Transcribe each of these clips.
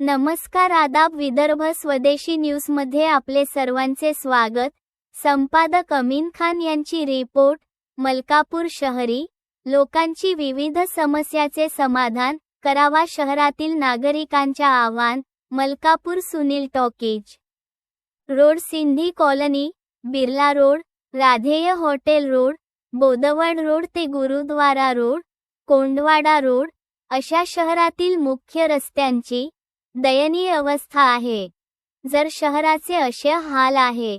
नमस्कार आदाब विदर्भ स्वदेशी न्यूजमध्ये आपले सर्वांचे स्वागत. संपादक अमीन खान यांची रिपोर्ट मलकापूर शहरी. लोकांची विविध समस्याचे समाधान करावा शहरातील नागरिकांच्या आव्हान Malkapur Sunil talkies. Road Sindhi colony Birla road Radhey hotel road Bodwad road ते गुरुद्वारा रोड कोंडवाडा रोड अशा शहरातील मुख्य रस्त्यांची दयनीय अवस्था आहे. जर शहराचे असे हाल आहे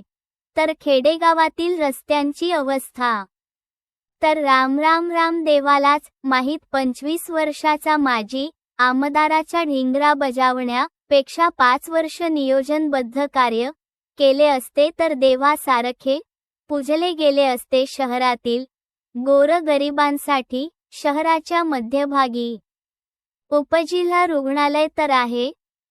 तर खेडेगावातील रस्त्यांची अवस्था. तर राम राम राम देवालाच माहीत पंचवीस वर्षाचा माजी आमदाराच्या ढिंगरा बजावण्यापेक्षा पाच वर्ष नियोजनबद्ध कार्य केले असते तर देवासारखे पूजले गेले असते शहरातील गोरगरिबांसाठी शहराच्या मध्यभागी. उपजिल्हा रुग्णालय तर आहे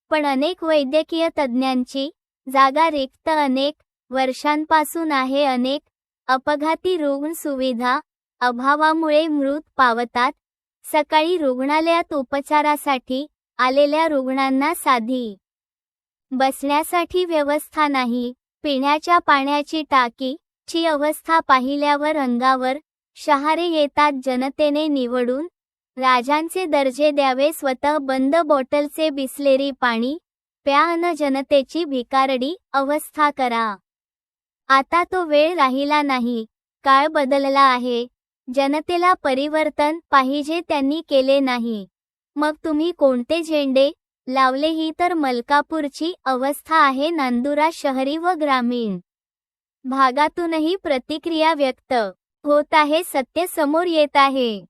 पण अनेक वैद्यकीय तज्ज्ञांची जागा रिक्त अनेक वर्षांपासून आहे. अनेक अपघाती रुग्ण सुविधा अभावामुळे मृत पावतात. सकाळी रुग्णालयात उपचारासाठी आलेल्या रुग्णांना साधी बसण्यासाठी व्यवस्था नाही. पिण्याच्या पाण्याची टाकी ची अवस्था पाहिल्यावर अंगावर शहारे येतात. जनतेने निवडून राजांचे दर्जे द्यावे स्वतः बंद बॉटलचे बिसलेरी पाणी प्या अन जनतेची भिकारडी अवस्था करा. आता तो वेळ राहिला नाही काळ बदलला आहे जनतेला परिवर्तन पाहिजे त्यांनी केले नाही. मग तुम्ही कोणते झेंडे लावले ही तर मलकापूरची अवस्था आहे नांदुरा शहरी व ग्रामीण. भागातूनही प्रतिक्रिया व्यक्त होत आहे सत्य समोर येत आहे.